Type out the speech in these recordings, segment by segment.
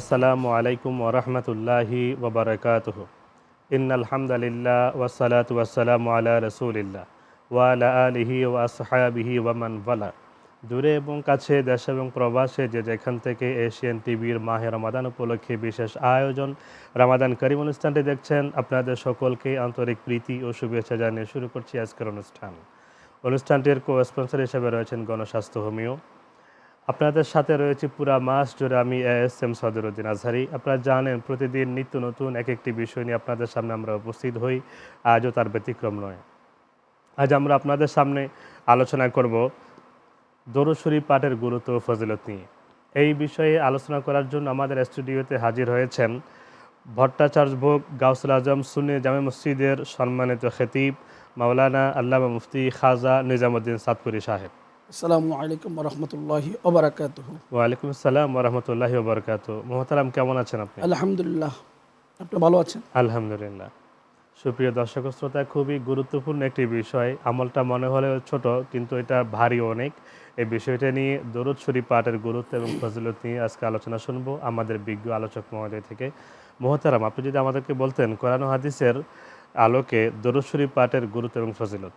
আসসালামু আলাইকুম ওরহমতুল্লাহি ওবরকাতহ ইন আলহামদুলিল্লাহ ওয়াসালাত ওয়াসালামু আলা রসুলিল্লাহ ওয়ালা আলিহি ও আসহাবিহি ওয়ামান ওয়ালা। দূরে এবং কাছে, দেশ এবং প্রবাসে যে যেখান থেকে এশিয়ান টিভির মাহে রমাদান উপলক্ষে বিশেষ আয়োজন রামাদান করিম অনুষ্ঠানটি দেখছেন আপনাদের সকলকে আন্তরিক প্রীতি ও শুভেচ্ছা জানিয়ে শুরু করছি আজকের অনুষ্ঠান। অনুষ্ঠানটির কো স্পন্সর হিসেবে রয়েছেন গণস্বাস্থ্য হোমিও আপনাদের সাথে রয়েছে পুরা মাস জুড়ে আমি এস এম সদরুদ্দিন আজহারি। আপনারা জানেন, প্রতিদিন নিত্য নতুন এক একটি বিষয় নিয়ে আপনাদের সামনে আমরা উপস্থিত হই। আজও তার ব্যতিক্রম নয়। আজ আমরা আপনাদের সামনে আলোচনা করব দরুদ শরীফ পাঠের গুরুত্ব ফজিলত নিয়ে। এই বিষয়ে আলোচনা করার জন্য আমাদের স্টুডিওতে হাজির হয়েছেন ভট্টাচার্য ভোগ গাউসুল আজম সুন্নি জামে মসজিদের সম্মানিত খতিব মাওলানা আল্লামা মুফতি খাজা নিজামুদ্দিন সাতপুরি সাহেব। আসসালামু আলাইকুম রহমতুল্লাহি ওবরাকাত ওয়ালাইকুম আসসালাম ওরহমতুল্লাহ বরকাত মোহতারাম কেমন আছেন আপনি? আলহামদুলিল্লাহ আপনি ভালো আছেন? আলহামদুলিল্লাহ। সুপ্রিয় দর্শক শ্রোতা খুবই গুরুত্বপূর্ণ একটি বিষয়। আমলটা মনে হলেও ছোট কিন্তু এটা ভারী অনেক। এই বিষয়টা নিয়ে দরুদ শরীফ পাঠের গুরুত্ব এবং ফজিলত নিয়ে আজকে আলোচনা শুনব আমাদের বিজ্ঞ আলোচক মহোদয় থেকে। মোহতারাম আপনি যদি আমাদেরকে বলতেন কোরআন হাদিসের আলোকে দরুদ শরীফ পাঠের গুরুত্ব এবং ফজিলত।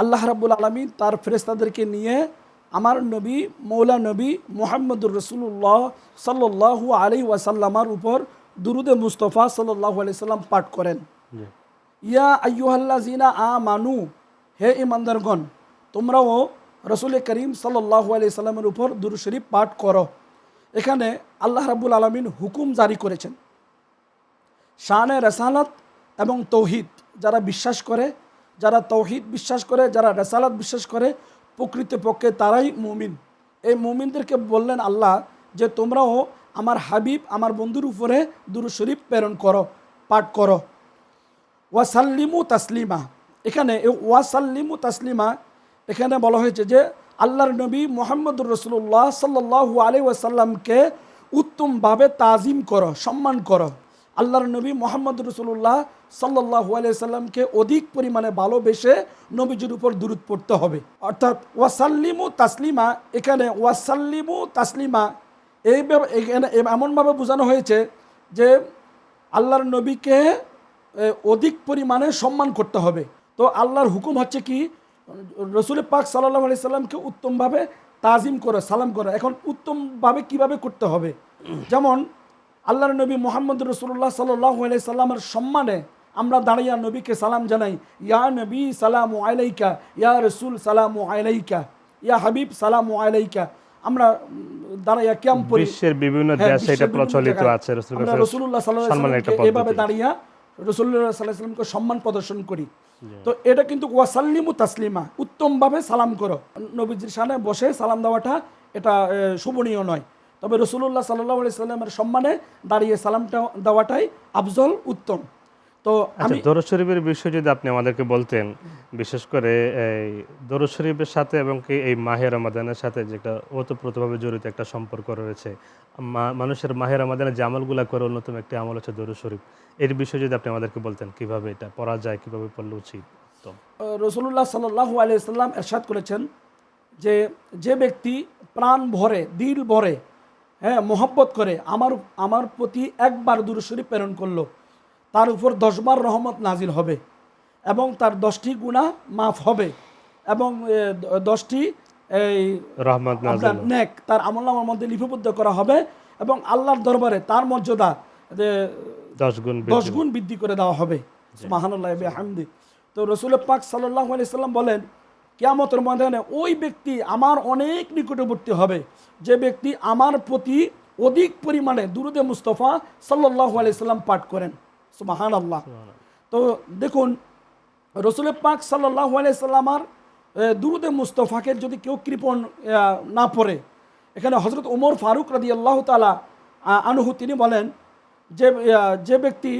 আল্লাহ রাবুল আলমিন তার ফেরেস্তাদেরকে নিয়ে আমার নবী মৌলা নবী মোহাম্মদুর রসুল্লাহ সাল্লু আলি ওয়াসাল্লামার উপর দুরুদে মুস্তফা সাল্লাহ আলি সাল্লাম পাঠ করেন। ইয়া আയ്য়ুহাল্লা জিনা আ মানু হে ইমানদারগণ তোমরাও রসুল করিম সাল্লাহ আলি সাল্লামের উপর দুরু শরীফ পাঠ করো। এখানে আল্লাহ রাবুল আলমিন হুকুম জারি করেছেন। শানে রেসালাত এবং তৌহিদ যারা বিশ্বাস করে যারা তৌহিদ বিশ্বাস করে, যারা রেসালাত বিশ্বাস করে, প্রকৃতপক্ষে তারাই মুমিন। এই মুমিনদেরকে বললেন আল্লাহ যে, তোমরাও আমার হাবিব, আমার বন্ধুর উপরে দুরু শরীফ প্রেরণ করো, পাঠ করো। ওয়াসাল্লিমু তাসলিমা। এখানে ওয়াসাল্লিমু তাসলিমা, এখানে বলা হয়েছে যে, আল্লাহর নবী মোহাম্মদুর রসুল্লাহ সাল্লু আলি ওয়াসাল্লামকে উত্তমভাবে তাজিম করো, সম্মান করো। আল্লাহর নবী মোহাম্মদ রসুল্লাহ সাল্লাহ আলিয়াল্লামকে অধিক পরিমাণে ভালোবেসে নবীজির উপর দূরত পড়তে হবে। অর্থাৎ ওয়াসাল্লিমু তাসলিমা, এখানে ওয়াসাল্লিমু তাসলিমা, এই এমনভাবে বোঝানো হয়েছে যে আল্লাহর নবীকে অধিক পরিমাণে সম্মান করতে হবে। তো আল্লাহর হুকুম হচ্ছে কি? রসুল পাক সাল্লাহ আলি সাল্লামকে উত্তমভাবে তাজিম করে, সালাম করো। এখন উত্তমভাবে কীভাবে করতে হবে? যেমন আল্লাহর নবী মোহাম্মদ রসুল্লাহ সাল্লাহ সাল্লামের সম্মানে আমরা দাঁড়িয়ে নবীকে সালাম জানাই ইয়া নবী সালাম আলাইকা ইয়া রসুল সালাম আলাইকা ইয়া হাবিব সালাম আলাইকা। আমরা দাঁড়াইয়া ক্যাম্প বিশ্বের বিভিন্ন হ্যাঁ, দেশে এটা প্রচলিত আছে রসুল্লাহ সাল্লাহ এভাবে দাঁড়িয়ে রসুল্লাহ সাল্লাহ সাল্লামকে সম্মান প্রদর্শন করি। তো এটা কিন্তু ওয়াসাল্লিমু তাসলিমা উত্তমভাবে সালাম করো। নবীজির সামনে বসে সালাম দেওয়াটা এটা শোভনীয় নয়। তবে রসুল্লাহ সাল্লাহ আলি সাল্লামের সম্মানে দাঁড়িয়ে সালামটা দেওয়াটাই আফজল উত্তম। তো আচ্ছা আমি দরুদ শরীফের বিষয় যদি আপনি আমাদেরকে বলতেন বিশেষ করে এই দরুদ শরীফের সাথে এবং কি এই মাহের রমাদানের সাথে যেটা ওতপ্রোতভাবে জড়িত একটা সম্পর্ক রয়েছে মানুষের মাহের রমাদানের যে আমলগুলা করে অন্যতম একটি আমল হচ্ছে দরুদ শরীফ। এর বিষয়ে যদি আপনি আমাদেরকে বলতেন কীভাবে এটা পড়া যায় কীভাবে পড়লে উচিত? উত্তম রসুল্লাহ সাল্লাহ আলিয়া সাল্লাম এরশাদ করেছেন যে যে ব্যক্তি প্রাণ ভরে দিল ভরে হ্যাঁ মোহব্বত করে। আমার আমার প্রতি একবার দুরুশরী প্রেরণ করল। তার উপর দশবার রহমত নাজিল হবে এবং তার দশটি গুণা মাফ হবে এবং দশটি এই রহমত নেক তার আমলনামার মধ্যে লিপিবদ্ধ করা হবে এবং আল্লাহর দরবারে তার মর্যাদা যে দশ গুণ দশ বৃদ্ধি। গুণ বৃদ্ধি করে দেওয়া হবে। মাহানুল্লাহ হামদি তো রসুল পাক সাল্লাহ আলি সাল্লাম বলেন কেয়ামতের ময়দানে ওই ব্যক্তি আমার অনেক নিকটবর্তী হবে। যে ব্যক্তি আমার প্রতি অধিক পরিমাণে দুরুদে মুস্তফা সাল্লাহ আলি সাল্লাম পাঠ করেন। সুবাহান আল্লাহ তো দেখুন রসুল পাক সাল্লাহ আলি সাল্লামার দুরুদে মুস্তফাকে যদি কেউ কৃপণ না পড়ে এখানে হজরত ওমর ফারুক রাদি আল্লাহ তালা আনহু তিনি বলেন যে যে ব্যক্তি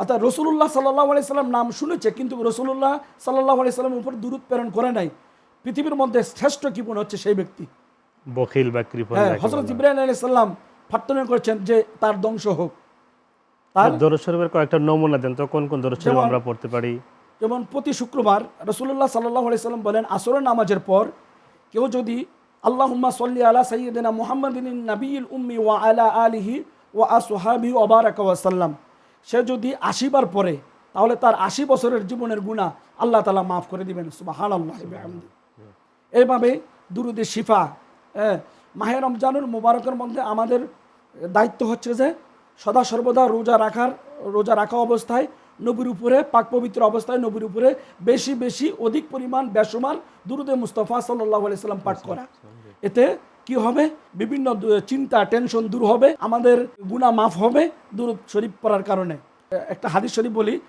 অর্থাৎ রসুল্লাহ সাল্লাহ আলাইসাল্লাম নাম শুনেছে কিন্তু রসুল্লাহ সাল্লাহ আলাইসাল্লামের উপর দূরত প্রেরণ করে নাই। পৃথিবীর মধ্যে শ্রেষ্ঠ কি মনে হচ্ছে সেই ব্যক্তি? বখিল বা কৃপণ হ্যাঁ হজরত। ইব্রাহিম আলাইসাল্লাম প্রার্থনা করেছেন যে তার ধ্বংস হোক। তার কয়েকটা নমুনা দেন তো কোন কোন আমরা পড়তে পারি? যেমন প্রতি শুক্রবার রসুল্লাহ সাল্লাহ আলাইসাল্লাম বলেন আসরের নামাজের পর কেউ যদি আল্লাহুম্মা সল্লি আলা সাইয়্যিদিনা মুহাম্মাদিন নাবিয়ুল উম্মি ওয়া আলা আলিহি ওয়া আসহাবি ওবারাক ওয়াসাল্লাম সে যদি আশিবার পরে তাহলে তার আশি বছরের জীবনের গুণা আল্লাহ তালা মাফ করে দিবেন। সুবাহান আল্লাহ এইভাবে দুরুদের শিফা হ্যাঁ মাহে রমজানুর মোবারকের মধ্যে আমাদের দায়িত্ব হচ্ছে যে সদা সর্বদা রোজা রাখার রোজা রাখা অবস্থায় নবীর উপরে পাক পবিত্র অবস্থায় নবীর উপরে বেশি বেশি অধিক পরিমাণ বেসমার দুরুদে মুস্তফা সাল্লাহ আলাইসাল্লাম পাঠ করা। এতে কি হবে? বিভিন্ন চিন্তা টেনশন দূর হবে। আমাদের গুণা মাফ হবে দুরুদ শরীফ পড়ার কারণে। একটা হাদিস শরীফ বলি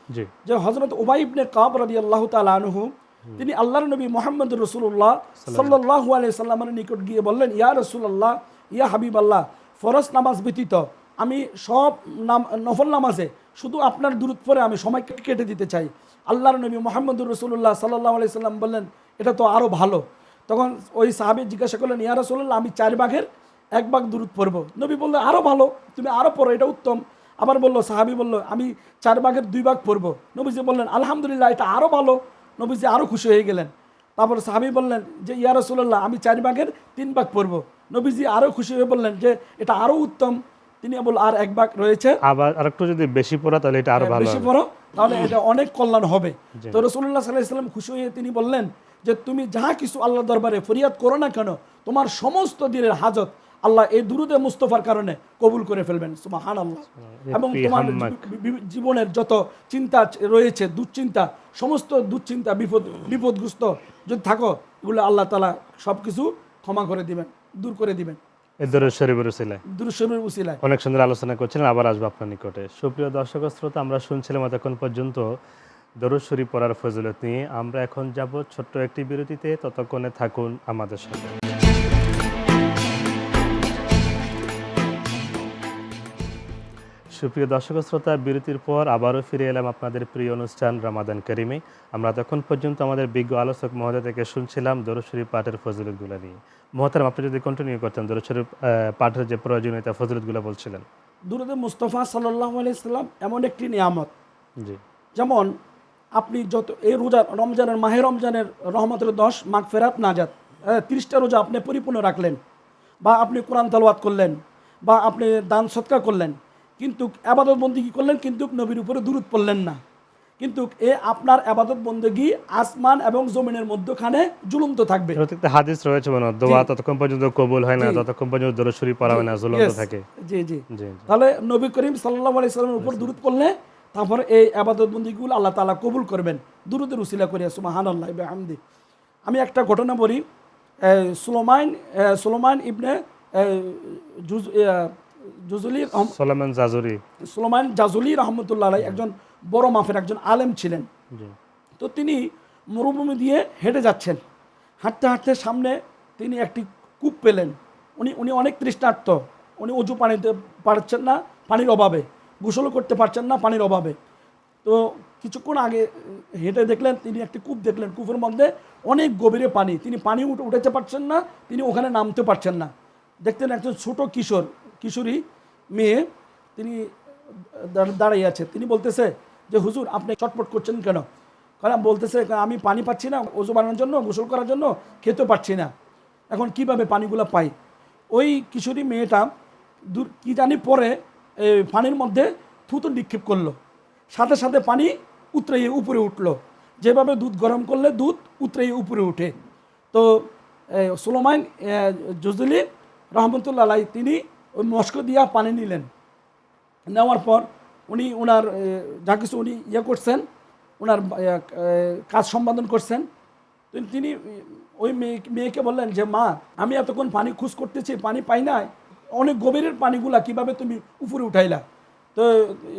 যে হজরত ওবাই ইবনে কাব রাদি আল্লাহ তালা আনহু তিনি আল্লাহর নবী মোহাম্মদ রসুল্লাহ সাল্লাহ আলিয়া সাল্লামের নিকট গিয়ে বললেন ইয়া রসুল্লাহ ইয়া হাবিব আল্লাহ ফরজ নামাজ ব্যতীত আমি সব নাম নফল নামাজে শুধু আপনার দূরত পরে আমি সময় কেটে- দিতে চাই। আল্লাহর নবী মোহাম্মদ রসুল্লাহ সাল্লাহ আলিয়া সাল্লাম বললেন এটা তো আরও ভালো। তখন ওই সাহাবি জিজ্ঞাসা করলেন ইয়া রসুল্লাহ আমি চার ভাগের এক ভাগ দূরত পড়ব? নবী বলল আরও ভালো তুমি আরও পড়ো এটা উত্তম। আবার বলল সাহাবি বলল আমি চার ভাগের দুই ভাগ পড়ব। নবীজি বললেন আলহামদুলিল্লাহ এটা আরও ভালো। নবীজি আরও খুশি হয়ে গেলেন। তারপর সাহাবি বললেন যে ইয়া রসুল্লাহ আমি চার ভাগের তিন ভাগ পড়ব। নবীজি আরও খুশি হয়ে বললেন যে এটা আরও উত্তম। তিনি বল আর এক ভাগ রয়েছে। আবার আরেকটু যদি বেশি পড়া তাহলে এটা আরও ভালো বেশি পড়ো তাহলে এটা অনেক কল্যাণ হবে। তো রসুল্লাহ সাল্লাহ ইসলাম খুশি হয়ে তিনি বললেন যে তুমি যাহা কিছু আল্লাহ দরবারে ফরিয়াদ করো না কেন তোমার সমস্ত দিনের হাজত আল্লাহ এই দুরুদে মুস্তফার কারণে কবুল করে ফেলবেন। সুমাহান আল্লাহ এবং তোমার জীবনের যত চিন্তা রয়েছে দুশ্চিন্তা সমস্ত দুশ্চিন্তা বিপদ বিপদগ্রস্ত যদি থাকো এগুলো আল্লাহ তালা সব কিছু ক্ষমা করে দিবেন দূর করে দিবেন। অনেক সুন্দর আলোচনা করছিলেন আবার আসব আপনার নিকটে। সুপ্রিয় দর্শক শ্রোতা আমরা শুনছিলাম এতক্ষণ পর্যন্ত দরুদ শরীফ পড়ার ফজিলত নিয়ে আমরা এখন যাব ছোট্ট একটি বিরতিতে। ততক্ষণে থাকুন আমাদের সাথে। সুপ্রিয় দর্শক শ্রোতা বিরতির পর আবারও ফিরে এলাম আপনাদের প্রিয় অনুষ্ঠান রামাদান করিমে। আমরা তখন পর্যন্ত আমাদের বিজ্ঞ আলোচক মহোদয় থেকে শুনছিলাম দরুদ শরীফ পাঠের ফজিলতগুলো নিয়ে। মহতারাম আপনি যদি কন্টিনিউ করতেন আহ, পাঠের যে প্রয়োজনীয়তা ফজিলতগুলো বলছিলেন। দুরুদে মুস্তফা সাল্লাহ আলাইসাল্লাম এমন একটি নিয়ামত। জি। যেমন আপনি যত এই রোজা রমজানের মাহে রমজানের রহমতের দশ মাঘ ফেরাত নাজাত তিরিশটা রোজা আপনি পরিপূর্ণ রাখলেন বা আপনি কোরআন তালওয়াত করলেন বা আপনি দান সৎকার করলেন কিন্তু আবাদত বন্দিগি করলেন? কিন্তু নবীর উপরে দূরত পড়লেন না। কিন্তু এ আপনার আবাদত বন্দেগি আসমান এবং জমিনের মধ্যখানে ঝুলন্ত থাকবে। হাদিস রয়েছে মানে দোয়া ততক্ষণ পর্যন্ত কবুল হয় না ততক্ষণ পর্যন্ত দরুদ শরীফ পড়া হয় না ঝুলন্ত থাকে। জি জি। তাহলে নবী করিম সাল্লাহ আলাইসালামের উপর দূরত করলে তারপরে এই আবাদত বন্দিগুলো আল্লাহ তালা কবুল করবেন। দুরুদের উসিলা করিয়া সুমাহান আল্লাহ হামদি আমি একটা ঘটনা বলি। সুলোমাইন সুলোমাইন ইবনে জুজ- এ, জুজুলি সোলামান জাজুলি রহমতুল্লাহ আলাই একজন বড় মাফের একজন আলেম ছিলেন। তো তিনি মরুভূমি দিয়ে হেঁটে যাচ্ছেন। হাঁটতে হাঁটতে সামনে তিনি একটি কূপ পেলেন। উনি উনি অনেক তৃষ্ণার্ত। উনি উঁচু পানিতে পারছেন না পানির অভাবে। গোসল করতে পারছেন না পানির অভাবে। তো কিছুক্ষণ আগে হেঁটে দেখলেন, তিনি একটি কূপ দেখলেন, কূপের মধ্যে অনেক গভীরে পানি। তিনি পানি উঠে, উঠেতে পারছেন না, তিনি ওখানে নামতে পারছেন না। দেখতেন একজন ছোট কিশোর, কিশোরী মেয়ে, তিনি দাঁড়িয়ে আছে। তিনি বলতেছে যে, হুজুর, আপনি চটপট করছেন কেন? কারণ বলতেছে, আমি পানি পাচ্ছি না, ওজু বানানোর জন্য, গোসল করার জন্য খেতে পারছি না। এখন কীভাবে পানিগুলো পাই? ওই কিশোরী মেয়েটা দূর, কি জানি পরে পানির মধ্যে থুতু নিক্ষেপ করল। সাথে সাথে পানি উতরাইয়ে উপরে উঠল। যেভাবে দুধ গরম করলে দুধ উতরাইয়ে উপরে উঠে। তো সুলোমাইন জজলি রহমতুল্লাহ আলাই তিনি ওই মস্ক দিয়া পানি নিলেন। নেওয়ার পর উনি ওনার যা কিছু উনি ইয়ে করছেন ওনার কাজ সম্পাদন করছেন। তিনি ওই মেয়ে, মেয়েকে বললেন যে, মা, আমি এতক্ষণ পানি খুঁজ করতেছি, পানি পাই না অনেক গভীরের পানিগুলা কীভাবে তুমি উপরে উঠাইলা? তো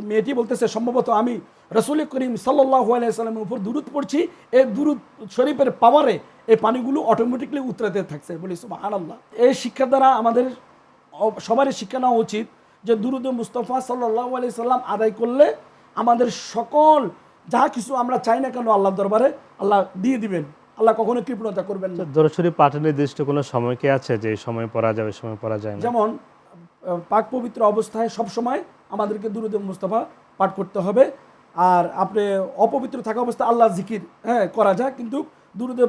মেয়েটি বলতেছে, সম্ভবত আমি রসুল করিম সাল্লাহ আলাইসাল্লামের উপর দূরত পড়ছি এই দূরত শরীফের পাওয়ারে এই পানিগুলো অটোমেটিকলি উতরাতে থাকছে। বলি সুবাহ আল্লাহ এই শিক্ষার দ্বারা আমাদের সবারই শিক্ষা নেওয়া উচিত যে দুরুদ মুস্তফা সাল্লাহ আলি সাল্লাম আদায় করলে আমাদের সকল যা কিছু আমরা চাই না কেন আল্লাহ দরবারে, আল্লাহ দিয়ে দিবেন। আল্লাহ কখনো কৃপণতা করবেন না। দরশরী পাঠের নির্দিষ্ট কোনো সময় কি আছে যে এই সময় পড়া যাবে সময় পড়া যায় না? যেমন পাক পবিত্র অবস্থায় সব সময় আমাদেরকে দুরুদ মুস্তফা পাঠ করতে হবে। আর আপনি অপবিত্র থাকা অবস্থায় আল্লাহ জিকির হ্যাঁ করা যায় কিন্তু দুরুদে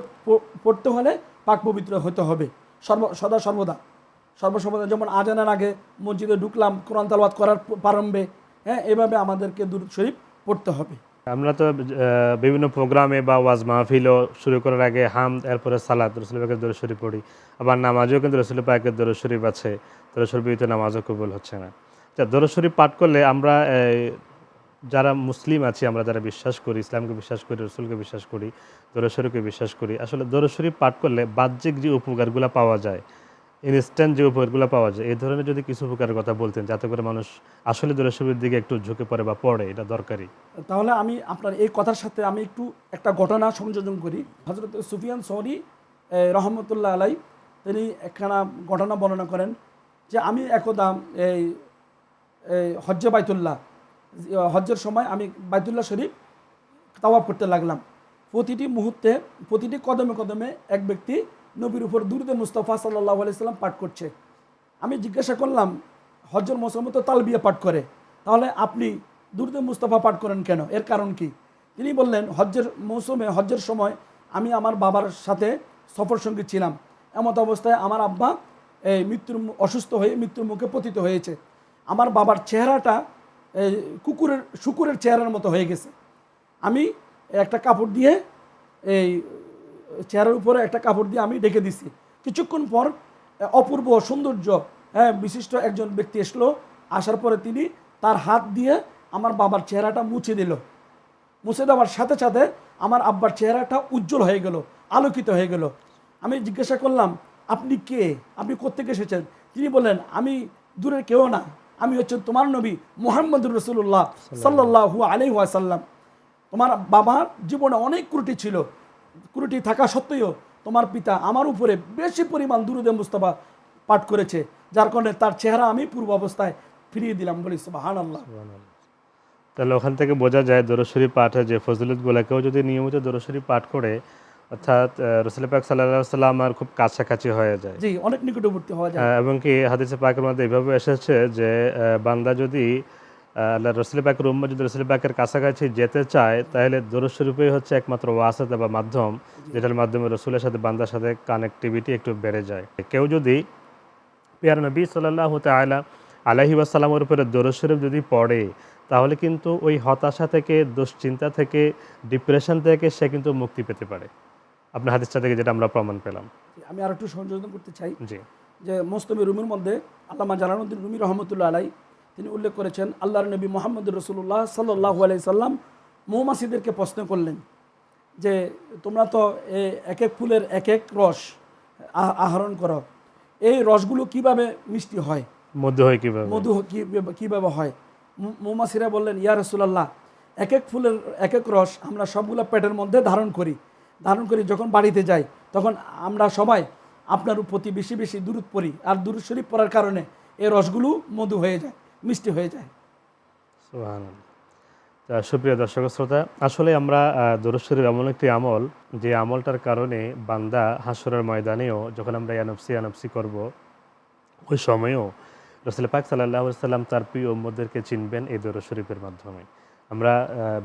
পড়তে হলে পাক পবিত্র হতে হবে। সর্ব সদা সর্বদা। সর্বসর্বদা যেমন আজানের আগে মসজিদে ঢুকলাম কোরআন তালওয়াত করার প্রারম্ভে হ্যাঁ এভাবে আমাদেরকে দুরুদ শরীফ পড়তে হবে। আমরা তো বিভিন্ন প্রোগ্রামে বা ওয়াজ মাহফিলও শুরু করার আগে হাম, এরপরে সালাদ রসুল পাকের দরুদ শরীফ পড়ি। আবার নামাজও কিন্তু রসুল পাকের দরুদ শরীফ আছে। দরুদ শরীফ তো নামাজও কবুল হচ্ছে না। আচ্ছা দরুদ শরীফ পাঠ করলে আমরা যারা মুসলিম আছি, আমরা যারা বিশ্বাস করি, ইসলামকে বিশ্বাস করি, রসুলকে বিশ্বাস করি, দরুদ শরীফকে বিশ্বাস করি, আসলে দরুদ শরীফ পাঠ করলে বাহ্যিক যে উপকারগুলো পাওয়া যায় ইনস্ট্যান্ট যে উপকারগুলো পাওয়া যায়, এই ধরনের যদি কিছু উপকারের কথা বলতেন, যাতে করে মানুষ আসলে দরুদ দিকে একটু ঝুঁকে পড়ে বা পড়ে, এটা দরকারি তাহলে আমি আপনার এই কথার সাথে আমি একটু একটা ঘটনা সংযোজন করি। হজরত সুফিয়ান সৌরি রহমতুল্লাহ আলাই, তিনি একখানা ঘটনা বর্ণনা করেন যে আমি একদা, এই হজ্জে বাইতুল্লাহ, হজ্জের সময় আমি বাইতুল্লাহ শরীফ তাওয়াব করতে লাগলাম। প্রতিটি মুহূর্তে, প্রতিটি কদমে কদমে এক ব্যক্তি নবীর উপর দুরুদে মুস্তফা সাল্লাহ আলাইসাল্লাম পাঠ করছে। আমি জিজ্ঞাসা করলাম, হজ্জের মৌসুমে তো তালবিয়া পাঠ করে, তাহলে আপনি দুরুদে মুস্তফা পাঠ করেন কেন? এর কারণ কি? তিনি বললেন, হজ্জের মৌসুমে, হজ্জের সময় আমি আমার বাবার সাথে সফর সঙ্গী ছিলাম। এমত অবস্থায় আমার আব্বা এই মৃত্যুর অসুস্থ হয়ে মৃত্যুর মুখে পতিত হয়েছে। আমার বাবার চেহারাটা কুকুরের, শুকুরের চেহারার মতো হয়ে গেছে। আমি একটা কাপড় দিয়ে এই চেহারার উপরে একটা কাপড় দিয়ে আমি ডেকে দিছি। কিছুক্ষণ পর অপূর্ব সৌন্দর্য হ্যাঁ বিশিষ্ট একজন ব্যক্তি আসলো আসার পরে তিনি তার হাত দিয়ে আমার বাবার চেহারাটা মুছে দিল। মুছে দেওয়ার সাথে সাথে আমার আব্বার চেহারাটা উজ্জ্বল হয়ে গেল, আলোকিত হয়ে গেল। আমি জিজ্ঞাসা করলাম, আপনি কে? আপনি কোত্থেকে এসেছেন? তিনি বললেন, আমি দূরের কেউ না। আমি হচ্ছেন তোমার নবী মোহাম্মদুর রসুল্লাহ সাল্লাহু আলহাসাল্লাম তোমার বাবার জীবনে অনেক ত্রুটি ছিল। ত্রুটি থাকা সত্ত্বেও তোমার পিতা আমার উপরে বেশি পরিমাণ দুরুদে মুস্তফা পাঠ করেছে যার কারণে তার চেহারা আমি পূর্ব অবস্থায় ফিরিয়ে দিলাম বলি সুবাহান আল্লাহ তাহলে ওখান থেকে বোঝা যায় দরশরী পাঠে যে ফজিলতগুলো কেউ যদি নিয়মিত দরশরী পাঠ করে অর্থাৎ রসুল পাক সাল্লাহ সাল্লাম আর খুব কাছাকাছি হয়ে যায়। জি অনেক নিকটবর্তী হওয়া যায়। এবং কি হাদিসে পাকের মধ্যে এভাবে এসেছে যে বান্দা যদি আল্লাহ রসুল পাকের উম্মা যদি রসুল পাকের কাছাকাছি যেতে চায় তাহলে দরশরূপেই হচ্ছে একমাত্র ওয়াসাতে বা মাধ্যম যেটার মাধ্যমে রসুলের সাথে বান্দার সাথে কানেক্টিভিটি একটু বেড়ে যায়। কেউ যদি পিয়ার নবী সাল্লাহ তালা আলাহি ওয়াসাল্লামের উপরে দরুদ শরীফ যদি পড়ে তাহলে কিন্তু ওই হতাশা থেকে দুশ্চিন্তা থেকে ডিপ্রেশন থেকে সে কিন্তু মুক্তি পেতে পারে। আপনার হাদিসটা থেকে যেটা আমরা প্রমাণ পেলাম। আমি আর একটু সংযোজন করতে চাই। যে মোস্তমি রুমির মধ্যে আল্লামা জালালুদ্দিন রুমি রহমতুল্লাহ আলাই তিনি উল্লেখ করেছেন আল্লাহর নবী মোহাম্মদ রসুল্লাহ সাল্লাহ আলাই সাল্লাম মৌমাছিদেরকে প্রশ্ন করলেন যে তোমরা তো এ এক এক ফুলের এক এক রস আহরণ করো এই রসগুলো কীভাবে মিষ্টি হয়? মধ্য হয় কীভাবে? মধু কীভাবে হয়? মৌ- মৌমাছিরা বললেন ইয়া রসুলাল্লাহ এক এক ফুলের এক এক রস আমরা সবগুলো পেটের মধ্যে ধারণ করি। ধারণ করি যখন বাড়িতে যাই তখন আমরা সবাই আপনার প্রতি বেশি বেশি দূরত পড়ি। আর দূরত শরীফ পড়ার কারণে এই রসগুলো মধু হয়ে যায়। মিষ্টি হয়ে যায়। সুপ্রিয় দর্শক শ্রোতা, আসলে আমরা দরুদ শরীফ এমন একটি আমল, যে আমলটার কারণে বান্দা হাসরের ময়দানেও যখন আমরা ইয়ানফসি এনএফসি করব, ওই সময়েও রসুল পাক সাল্লাহ সাল্লাম তার প্রিয় মোদেরকে চিনবেন এই দরুদ শরীফের মাধ্যমে। আমরা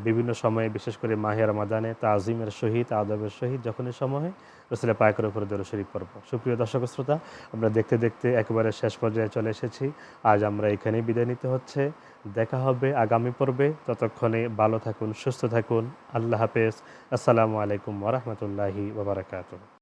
বিভিন্ন সময়ে, বিশেষ করে মাহিয়া রমাদানে তাজিমের সহিত, আদবের সহিত যখন এই সময়ে রসুল পাকের উপরে দরুদ শরীফ পড়ব। সুপ্রিয় দর্শক শ্রোতা, আমরা দেখতে দেখতে একেবারে শেষ পর্যায়ে চলে এসেছি। আজ আমরা এখানেই বিদায় নিতে হচ্ছে। দেখা হবে আগামী পর্বে। ততক্ষণে ভালো থাকুন, সুস্থ থাকুন। আল্লাহ হাফেজ। আসসালামু আলাইকুম ওরহমতুল্লাহি ওবরাকাতুহ